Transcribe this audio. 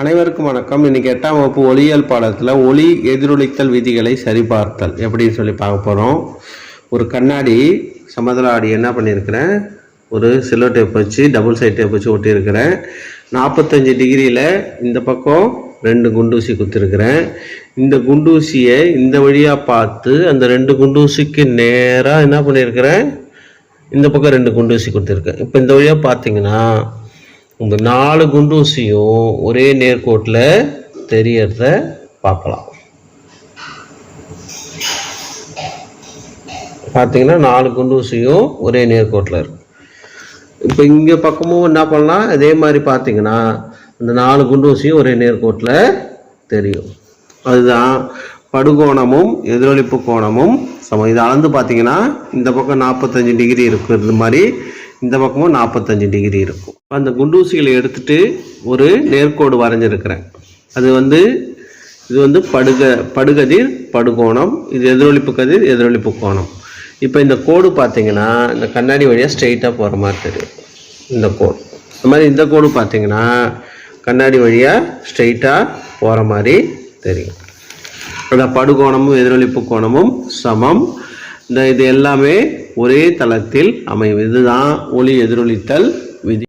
அனைவருக்கும் வணக்கம். இன்னைக்கு எட்டாம் வகுப்பு ஒளியியல் பாடத்தில் ஒளி எதிரொலித்தல் விதிகளை சரிபார்த்தல் எப்படின்னு சொல்லி பார்க்க போகிறோம் ஒரு கண்ணாடி சமதள ஆடி என்ன பண்ணியிருக்கிறேன்? ஒரு சில்லோ டேப் வச்சு டபுள் சைட் டேப் வச்சு ஒட்டியிருக்கிறேன். நாற்பத்தஞ்சு டிகிரியில் இந்த பக்கம் ரெண்டு குண்டூசி குத்திருக்கிறேன். இந்த குண்டூசியை இந்த வழியாக பார்த்து அந்த ரெண்டு குண்டூசிக்கு நேராக என்ன பண்ணியிருக்கிறேன்? இந்த பக்கம் ரெண்டு குண்டூசி கொடுத்துருக்கேன் இப்போ இந்த வழியாக பார்த்தீங்கன்னா இந்த நாலு குண்டூசியும் ஒரே நேர்கோட்டில் தெரியறத பார்க்கலாம். பார்த்தீங்கன்னா நாலு குண்டூசியும் ஒரே நேர்கோட்டில் இருக்கும் இப்போ இங்கே பக்கமும் என்ன பண்ணலாம்? அதே மாதிரி பார்த்தீங்கன்னா இந்த நாலு குண்டூசியும் ஒரே நேர்கோட்டில் தெரியும். அதுதான் படுகோணமும் எதிரொலிப்பு கோணமும் சமம். இதை அளந்து பார்த்தீங்கன்னா இந்த பக்கம் நாற்பத்தஞ்சு டிகிரி இருக்கிறது மாதிரி இந்த பக்கமும் நாற்பத்தஞ்சு டிகிரி இருக்கும். அந்த குண்டூசிகளை எடுத்துட்டு ஒரு நேர்கோடு வரைஞ்சிருக்கிறேன். அது வந்து இது வந்து படுக படுகதிர் படுகோணம் இது எதிரொலிப்பு கதிர் எதிரொலிப்பு கோணம். இப்போ இந்த கோடு பார்த்தீங்கன்னா இந்த கண்ணாடி வழியாக ஸ்ட்ரெயிட்டாக போகிற மாதிரி தெரியும். இந்த கோடு. இந்த மாதிரி இந்த கோடு பார்த்தீங்கன்னா கண்ணாடி வழியாக ஸ்ட்ரெயிட்டாக போகிற மாதிரி தெரியும். அந்த படுகோணமும் எதிரொலிப்பு கோணமும் சமம். இந்த இது எல்லாமே ஒரே தளத்தில் அமையும். இதுதான் ஒளி எதிரொலித்தல் விதி.